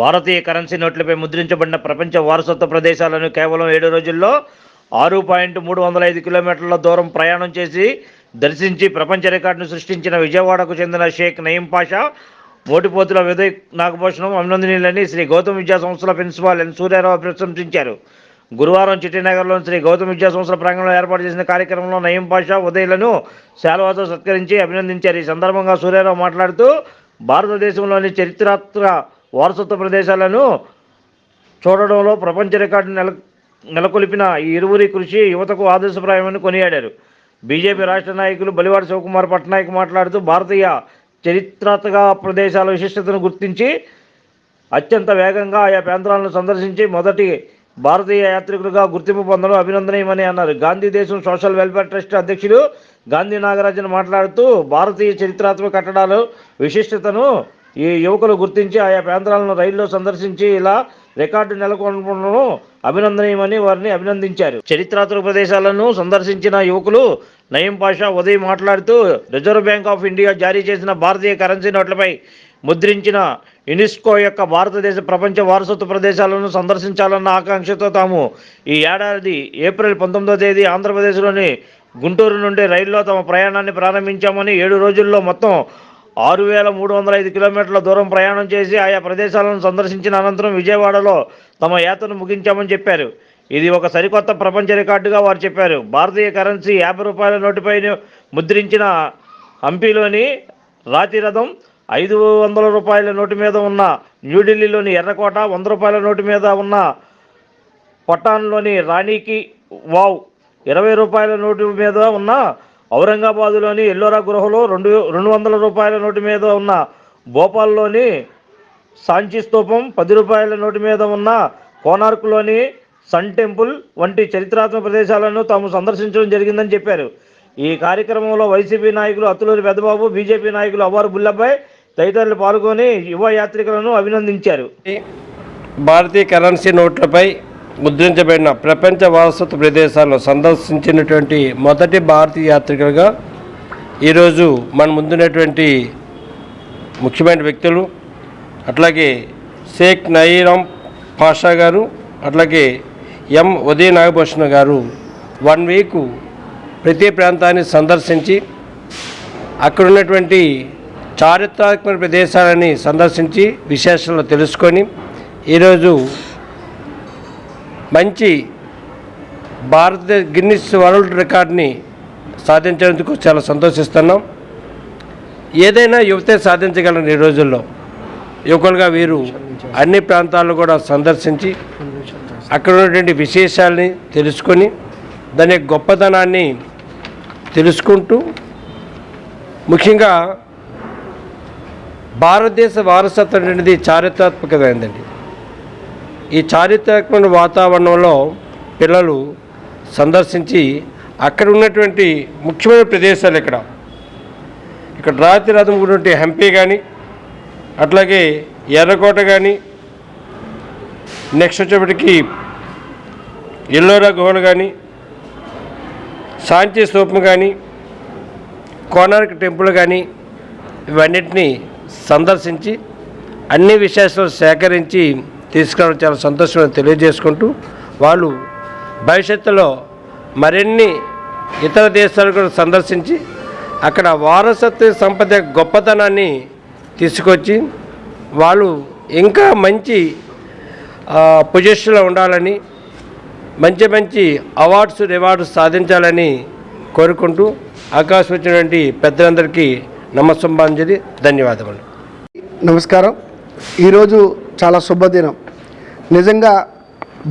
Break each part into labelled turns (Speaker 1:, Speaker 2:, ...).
Speaker 1: భారతీయ currency నోట్లపై ముద్రించబడిన ప్రపంచ వారసత్వ ప్రదేశాలను కేవలం ఏడు రోజుల్లో ఆరు పాయింట్ మూడు వందల ఐదు కిలోమీటర్ల దూరం ప్రయాణం చేసి దర్శించి ప్రపంచ రికార్డును సృష్టించిన విజయవాడకు చెందిన షేక్ నయీం పాషా మోటిపోతుల విదయ్ నాగభూషణం అభినందనీయులని శ్రీ గౌతమ్ విద్యా సంస్థల ప్రిన్సిపాల్ ఎన్ సూర్యారావు ప్రశంసించారు. గురువారం చిట్టినగర్లోని శ్రీ గౌతమ్ విద్యా సంస్థల ప్రాంగణంలో ఏర్పాటు చేసిన కార్యక్రమంలో నయీం పాషా ఉదయలను శాలువాతో సత్కరించి అభినందించారు. ఈ సందర్భంగా సూర్యారావు మాట్లాడుతూ భారతదేశంలోని చరిత్రాత్మక వారసత్వ ప్రదేశాలను చూడడంలో ప్రపంచ రికార్డు నెల నెలకొల్పిన ఈ ఇరువురి కృషి యువతకు ఆదర్శప్రాయమని కొనియాడారు. బీజేపీ రాష్ట్ర నాయకులు బలివాడ శివకుమార్ పట్నాయక్ మాట్లాడుతూ భారతీయ చరిత్రాత్మక ప్రదేశాల విశిష్టతను గుర్తించి అత్యంత వేగంగా ఆయా ప్రాంతాలను సందర్శించి మొదటి భారతీయ యాత్రికులుగా గుర్తింపు పొందడం అభినందనీయమని అన్నారు. గాంధీ దేశం సోషల్ వెల్ఫేర్ ట్రస్ట్ అధ్యక్షుడు గాంధీ నాగరాజన్ మాట్లాడుతూ భారతీయ చరిత్రాత్మక కట్టడాలు విశిష్టతను ఈ యువకులు గుర్తించి ఆయా ప్రాంతాలను రైల్లో సందర్శించి ఇలా రికార్డు నెలకొల్పడం అభినందనీయమని వారిని అభినందించారు. చరిత్రాత్మక ప్రదేశాలను సందర్శించిన యువకులు నయీం పాషా ఉదయం మాట్లాడుతూ రిజర్వ్ బ్యాంక్ ఆఫ్ ఇండియా జారీ చేసిన భారతీయ కరెన్సీ నోట్లపై ముద్రించిన యునెస్కో యొక్క భారతదేశ ప్రపంచ వారసత్వ ప్రదేశాలను సందర్శించాలన్న ఆకాంక్షతో తాము ఈ ఏడాది ఏప్రిల్ పంతొమ్మిదో తేదీ ఆంధ్రప్రదేశ్లోని గుంటూరు నుండి రైల్లో తమ ప్రయాణాన్ని ప్రారంభించామని ఏడు రోజుల్లో మొత్తం ఆరు వేల మూడు వందల ఐదు కిలోమీటర్ల దూరం ప్రయాణం చేసి ఆయా ప్రదేశాలను సందర్శించిన అనంతరం విజయవాడలో తమ యాత్రను ముగించామని చెప్పారు. ఇది ఒక సరికొత్త ప్రపంచ రికార్డుగా వారు చెప్పారు. భారతీయ కరెన్సీ యాభై రూపాయల నోటుపై ముద్రించిన హంపీలోని రాతి రథం ఐదు వందల రూపాయల నోటు మీద ఉన్న న్యూఢిల్లీలోని ఎర్రకోట వంద రూపాయల నోటు మీద ఉన్న పట్టాన్లోని రాణికి వావ్ ఇరవై రూపాయల నోటు మీద ఉన్న ఔరంగాబాదులోని ఎల్లోరా గృహలో రెండు రెండు వందల రూపాయల నోటు మీద ఉన్న భోపాల్లోని సాంచి స్తూపం పది రూపాయల నోటు మీద ఉన్న కోనార్క్లోని సన్ టెంపుల్ వంటి చరిత్రాత్మక ప్రదేశాలను తాము సందర్శించడం జరిగిందని చెప్పారు. ఈ కార్యక్రమంలో వైసీపీ నాయకులు అత్తులూరి పెద్దబాబు బీజేపీ నాయకులు అవ్వారు బుల్లబ్బాయ్ తదితరులు పాల్గొని యువ యాత్రికులను అభినందించారు.
Speaker 2: భారతీయ కరెన్సీ నోట్లపై ముద్రించబడిన ప్రపంచ వారసత్వ ప్రదేశాలను సందర్శించినటువంటి మొదటి భారతీయ యాత్రికులుగా ఈరోజు మన ముందున్నటువంటి ముఖ్యమైన వ్యక్తులు అట్లాగే షేక్ నయీరామ్ పాషా గారు అట్లాగే ఎం ఉదయ నాగభూషణ గారు వన్ వీక్ ప్రతి ప్రాంతాన్ని సందర్శించి అక్కడ ఉన్నటువంటి చారిత్రాత్మక ప్రదేశాలని సందర్శించి విశేషాలు తెలుసుకొని ఈరోజు మంచి భారతదేశ గిన్నిస్ వరల్డ్ రికార్డ్ని సాధించేందుకు చాలా సంతోషిస్తున్నాం. ఏదైనా యువతే సాధించగలరు ఈ రోజుల్లో. యువకులుగా వీరు అన్ని ప్రాంతాలను కూడా సందర్శించి అక్కడ ఉన్నటువంటి విశేషాలని తెలుసుకొని దాని యొక్క గొప్పతనాన్ని తెలుసుకుంటూ ముఖ్యంగా భారతదేశ వారసత్వం అనేది చారిత్రాత్మకమైందండి ఈ చారిత్రాత్మక వాతావరణంలో పిల్లలు సందర్శించి అక్కడ ఉన్నటువంటి ముఖ్యమైన ప్రదేశాలు ఇక్కడ. ఇక్కడ రాతి రథం ఉన్నటువంటి హంపి కానీ అట్లాగే ఎర్రకోట కానీ నెక్స్ట్ వచ్చేప్పటికి ఎల్లోరా గుహలు కానీ శాంతి స్తూపం కానీ కోనార్క్ టెంపుల్ కానీ ఇవన్నిటిని సందర్శించి అన్ని విశేషాలు సేకరించి తీసుకురావడం చాలా సంతోషం తెలియజేసుకుంటూ వాళ్ళు భవిష్యత్తులో మరిన్ని ఇతర దేశాలు కూడా సందర్శించి అక్కడ వారసత్వ సంపద గొప్పతనాన్ని తీసుకొచ్చి వాళ్ళు ఇంకా మంచి పొజిషన్లో ఉండాలని మంచి మంచి అవార్డ్స్ రివార్డ్స్ సాధించాలని కోరుకుంటూ అవకాశం వచ్చినటువంటి పెద్దలందరికీ నమస్సంబాంజలి ధన్యవాదములు.
Speaker 3: నమస్కారం. ఈరోజు చాలా శుభదినం. నిజంగా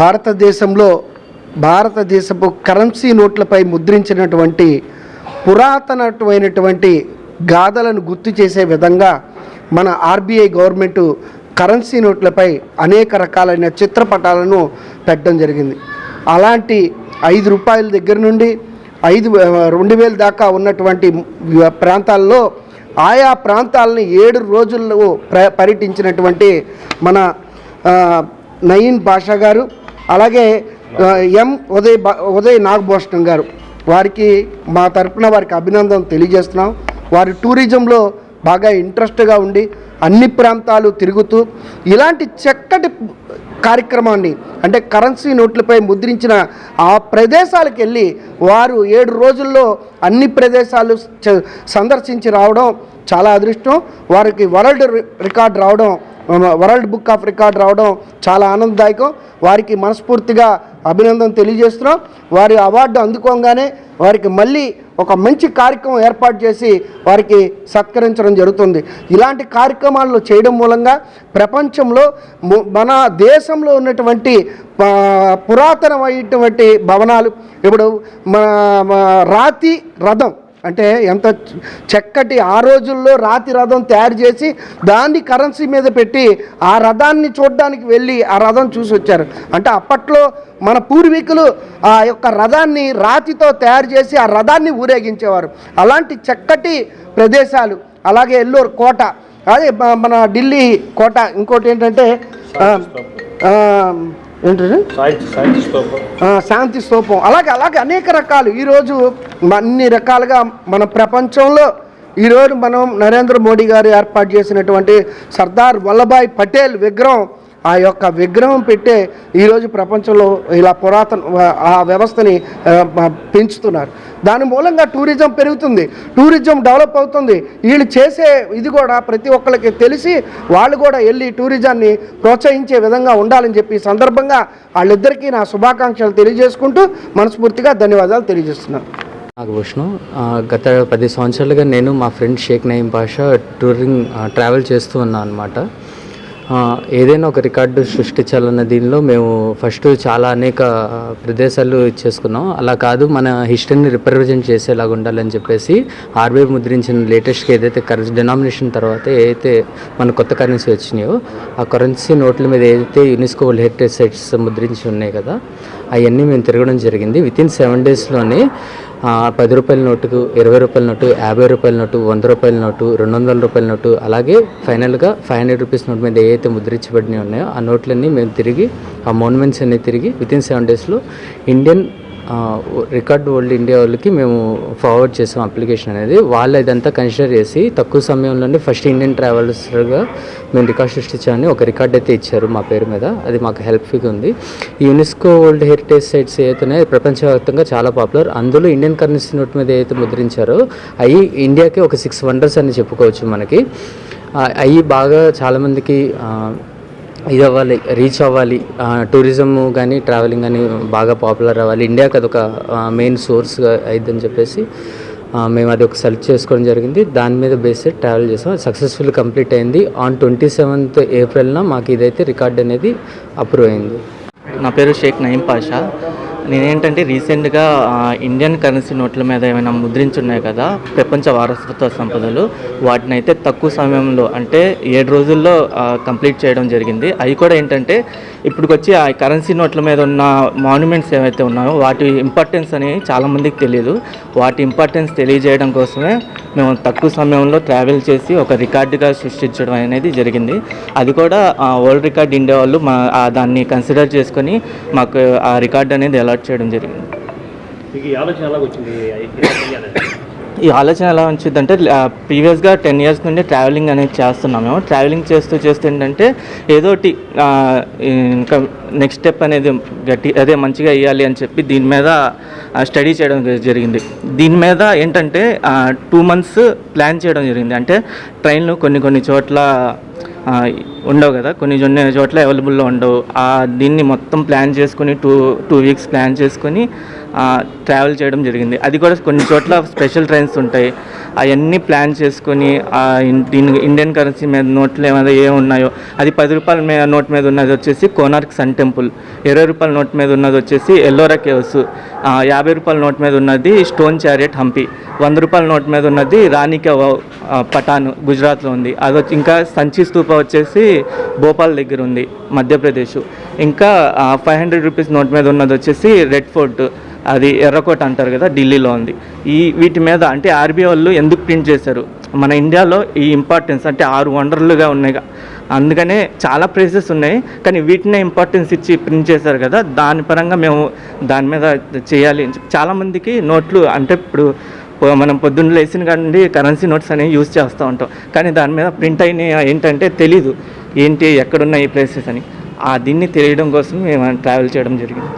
Speaker 3: భారతదేశంలో భారతదేశపు కరెన్సీ నోట్లపై ముద్రించినటువంటి పురాతనమైనటువంటి గాథలను గుర్తు చేసే విధంగా మన ఆర్బీఐ గవర్నమెంటు కరెన్సీ నోట్లపై అనేక రకాలైన చిత్రపటాలను పెట్టడం జరిగింది. అలాంటి ఐదు రూపాయల దగ్గర నుండి ఐదు రెండు వేల దాకా ఉన్నటువంటి ప్రాంతాల్లో ఆయా ప్రాంతాలని ఏడు రోజుల్లో ప్ర పర్యటించినటువంటి మన నయీన్ బాషా గారు అలాగే ఎం ఉదయ్ ఉదయ్ నాగభూషణం గారు. వారికి మా తరపున వారికి అభినందన తెలియజేస్తున్నాం. వారి టూరిజంలో బాగా ఇంట్రెస్ట్గా ఉండి అన్ని ప్రాంతాలు తిరుగుతూ ఇలాంటి చక్కటి కార్యక్రమాన్ని అంటే కరెన్సీ నోట్లపై ముద్రించిన ఆ ప్రదేశాలకు వెళ్ళి వారు ఏడు రోజుల్లో అన్ని ప్రదేశాలు సందర్శించి రావడం చాలా అదృష్టం. వారికి వరల్డ్ రి- రికార్డ్ రావడం వరల్డ్ బుక్ ఆఫ్ రికార్డ్ రావడం చాలా ఆనందదాయకం. వారికి మనస్ఫూర్తిగా అభినందన తెలియజేస్తున్నాం. వారి అవార్డు అందుకోగానే వారికి మళ్ళీ ఒక మంచి కార్యక్రమం ఏర్పాటు చేసి వారికి సత్కరించడం జరుగుతుంది. ఇలాంటి కార్యక్రమాలు చేయడం మూలంగా ప్రపంచంలో మన దేశంలో ఉన్నటువంటి పురాతనమైనటువంటి భవనాలు. ఇప్పుడు మన రాతి రథం అంటే ఎంత చక్కటి ఆ రోజుల్లో రాతి రథం తయారు చేసి దాన్ని కరెన్సీ మీద పెట్టి ఆ రథాన్ని చూడడానికి వెళ్ళి ఆ రథం చూసి వచ్చారు. అంటే అప్పట్లో మన పూర్వీకులు ఆ యొక్క రథాన్ని రాతితో తయారు చేసి ఆ రథాన్ని ఊరేగించేవారు. అలాంటి చక్కటి ప్రదేశాలు అలాగే ఎల్లూరు కోట అదే మన ఢిల్లీ కోట ఇంకోటి ఏంటంటే ఏంటంటే ఆ, శాంతి స్తూపం. అలాగే అలాగే అనేక రకాలు. ఈరోజు అన్ని రకాలుగా మన ప్రపంచంలో ఈరోజు మనం నరేంద్ర మోడీ గారు ఏర్పాటు చేసినటువంటి సర్దార్ వల్లభాయ్ పటేల్ విగ్రహం ఆ యొక్క విగ్రహం పెట్టే ఈరోజు ప్రపంచంలో ఇలా పురాతన ఆ వ్యవస్థని పెంచుతున్నారు. దాని మూలంగా టూరిజం పెరుగుతుంది. టూరిజం డెవలప్ అవుతుంది. వీళ్ళు చేసే ఇది కూడా ప్రతి ఒక్కరికి తెలిసి వాళ్ళు కూడా వెళ్ళి టూరిజాన్ని ప్రోత్సహించే విధంగా ఉండాలని చెప్పి ఈ సందర్భంగా వాళ్ళిద్దరికీ నా శుభాకాంక్షలు తెలియజేసుకుంటూ మనస్ఫూర్తిగా ధన్యవాదాలు తెలియజేస్తున్నాను.
Speaker 4: నాకు విష్ణు గత పది సంవత్సరాలుగా నేను మా friend Shaik Nayeem Pasha touring travel చేస్తూ ఉన్నాను అనమాట ఏదైనా ఒక రికార్డు సృష్టించాలన్న దీనిలో మేము ఫస్ట్ చాలా అనేక ప్రదేశాలు చేసుకున్నాం. అలా కాదు మన హిస్టరీని రిప్రజెంట్ చేసేలాగా ఉండాలని చెప్పేసి ఆర్బీఐ ముద్రించిన లేటెస్ట్గా ఏదైతే కరెన్సీ డినామినేషన్ తర్వాత ఏదైతే మన కొత్త కరెన్సీ వచ్చినాయో ఆ కరెన్సీ నోట్ల మీద ఏదైతే యునెస్కో వరల్డ్ హెరిటేజ్ సైట్స్ ముద్రించి ఉన్నాయి కదా అవన్నీ మేము తిరగడం జరిగింది. విత్ ఇన్ సెవెన్ డేస్లోనే పది రూపాయల నోటుకు ఇరవై రూపాయల నోటు యాభై రూపాయల నోటు వంద రూపాయల నోటు రెండు వందల రూపాయల నోటు అలాగే ఫైనల్గా ఫైవ్ హండ్రెడ్ రూపీస్ నోట్ మీద ఏవైతే ముద్రించబడినవి ఉన్నాయో ఆ నోట్లన్నీ మేము తిరిగి ఆ మోన్మెంట్స్ అన్నీ తిరిగి వితిన్ సెవెన్ డేస్లో ఇండియన్ రికార్డ్ వరల్డ్ ఇండియా వాళ్ళకి మేము ఫార్వర్డ్ చేసాం అప్లికేషన్ అనేది. వాళ్ళు ఇదంతా కన్సిడర్ చేసి తక్కువ సమయంలోనే ఫస్ట్ ఇండియన్ ట్రావెలర్స్గా మేము రికార్డ్ సృష్టించామని ఒక రికార్డ్ అయితే ఇచ్చారు మా పేరు మీద. అది మాకు హెల్ప్ఫుల్గా ఉంది. యునెస్కో వరల్డ్ హెరిటేజ్ సైట్స్ ఏదైతే ప్రపంచవ్యాప్తంగా చాలా పాపులర్ అందులో ఇండియన్ కరెన్సీ నోట్ మీద ఏదైతే ముద్రించారో అవి ఇండియాకి ఒక సిక్స్ వండర్స్ అని చెప్పుకోవచ్చు మనకి. అవి బాగా చాలామందికి ఇది అవ్వాలి. రీచ్ అవ్వాలి టూరిజం కానీ ట్రావెలింగ్ కానీ బాగా పాపులర్ అవ్వాలి. ఇండియాకి అదొక మెయిన్ సోర్స్ అయిద్దని చెప్పేసి మేము అది ఒక సెలెక్ట్ చేసుకోవడం జరిగింది. దాని మీద బేస్ ట్రావెల్ చేసాం. సక్సెస్ఫుల్ కంప్లీట్ అయింది. ఆన్ ట్వంటీ సెవెంత్ ఏప్రిల్న మాకు ఇదైతే రికార్డ్ అనేది అప్రూవ్ అయింది.
Speaker 5: నా పేరు షేక్ నయీం పాషా. నేనేంటంటే రీసెంట్గా ఇండియన్ కరెన్సీ నోట్ల మీద ఏమైనా ముద్రించున్నాయి కదా ప్రపంచ వారసత్వ సంపదలు వాటిని అయితే తక్కువ సమయంలో అంటే ఏడు రోజుల్లో కంప్లీట్ చేయడం జరిగింది. అవి కూడా ఏంటంటే ఇప్పటికొచ్చి ఆ కరెన్సీ నోట్ల మీద ఉన్న మాన్యుమెంట్స్ ఏవైతే ఉన్నాయో వాటి ఇంపార్టెన్స్ అని చాలామందికి తెలియదు వాటి ఇంపార్టెన్స్ తెలియజేయడం కోసమే మేము తక్కువ సమయంలో ట్రావెల్ చేసి ఒక రికార్డుగా సృష్టించడం అనేది జరిగింది. అది కూడా ఆ, వరల్డ్ రికార్డ్ ఇండియా వాళ్ళు మా దాన్ని కన్సిడర్ చేసుకొని మాకు ఆ రికార్డ్ అనేది అలాట్ చేయడం జరిగింది.
Speaker 1: ఈ ఆలోచన వచ్చింది
Speaker 5: ఈ ఆలోచన ఎలా వచ్చిందంటే ప్రీవియస్గా టెన్ ఇయర్స్ నుండి ట్రావెలింగ్ అనేది చేస్తున్నాం మేము. ట్రావెలింగ్ చేస్తూ చేస్తూ ఏంటంటే ఏదోటి ఇంకా నెక్స్ట్ స్టెప్ అనేది గట్టి అదే మంచిగా వేయాలి అని చెప్పి దీని మీద స్టడీ చేయడం జరిగింది. దీని మీద ఏంటంటే టూ మంత్స్ ప్లాన్ చేయడం జరిగింది. అంటే ట్రైన్లు కొన్ని కొన్ని చోట్ల ఉండవు కదా. కొన్ని కొన్ని చోట్ల అవైలబుల్లో ఉండవు. ఆ, దీన్ని మొత్తం ప్లాన్ చేసుకుని టూ టూ వీక్స్ ప్లాన్ చేసుకొని ట్రావెల్ చేయడం జరిగింది. అది కూడా కొన్ని చోట్ల స్పెషల్ ట్రైన్స్ ఉంటాయి. అవన్నీ ప్లాన్ చేసుకొని ఇండియన్ కరెన్సీ మీద నోట్లు ఏమైనా ఏ ఉన్నాయో అది పది రూపాయల మీద నోట్ మీద ఉన్నది వచ్చేసి కోనార్క్ సన్ టెంపుల్ ఇరవై రూపాయల నోట్ మీద ఉన్నది వచ్చేసి ఎల్లోరా కేవ్స్ యాభై రూపాయల నోట్ మీద ఉన్నది స్టోన్ చారియట్ హంపి వంద రూపాయల నోట్ మీద ఉన్నది రాణిక పటాన్ గుజరాత్లో ఉంది. అది ఇంకా సంచి స్తూప వచ్చేసి భోపాల్ దగ్గర ఉంది మధ్యప్రదేశ్. ఇంకా ఫైవ్ హండ్రెడ్ రూపీస్ నోట్ మీద ఉన్నది వచ్చేసి రెడ్ ఫోర్ట్ అది ఎర్రకోట అంటారు కదా ఢిల్లీలో ఉంది. ఈ వీటి మీద అంటే ఆర్బీఐ వాళ్ళు ఎందుకు ప్రింట్ చేశారు? మన ఇండియాలో ఈ ఇంపార్టెన్స్ అంటే ఆరు వండర్లుగా ఉన్నాయి అందుకనే చాలా ప్రైసెస్ ఉన్నాయి కానీ వీటినే ఇంపార్టెన్స్ ఇచ్చి ప్రింట్ చేశారు కదా దాని పరంగా మేము దాని మీద చేయాలి. చాలామందికి నోట్లు అంటే ఇప్పుడు మనం పొద్దున్న లేచిన కాడి కరెన్సీ నోట్స్ అనేవి యూజ్ చేస్తూ ఉంటాం. కానీ దాని మీద ప్రింట్ అయిన ఏంటంటే తెలీదు. ఏంటి ఎక్కడున్నాయి ఈ ప్లేసెస్ అని. ఆ దీన్ని తెలియడం కోసం మేము ట్రావెల్ చేయడం జరిగింది.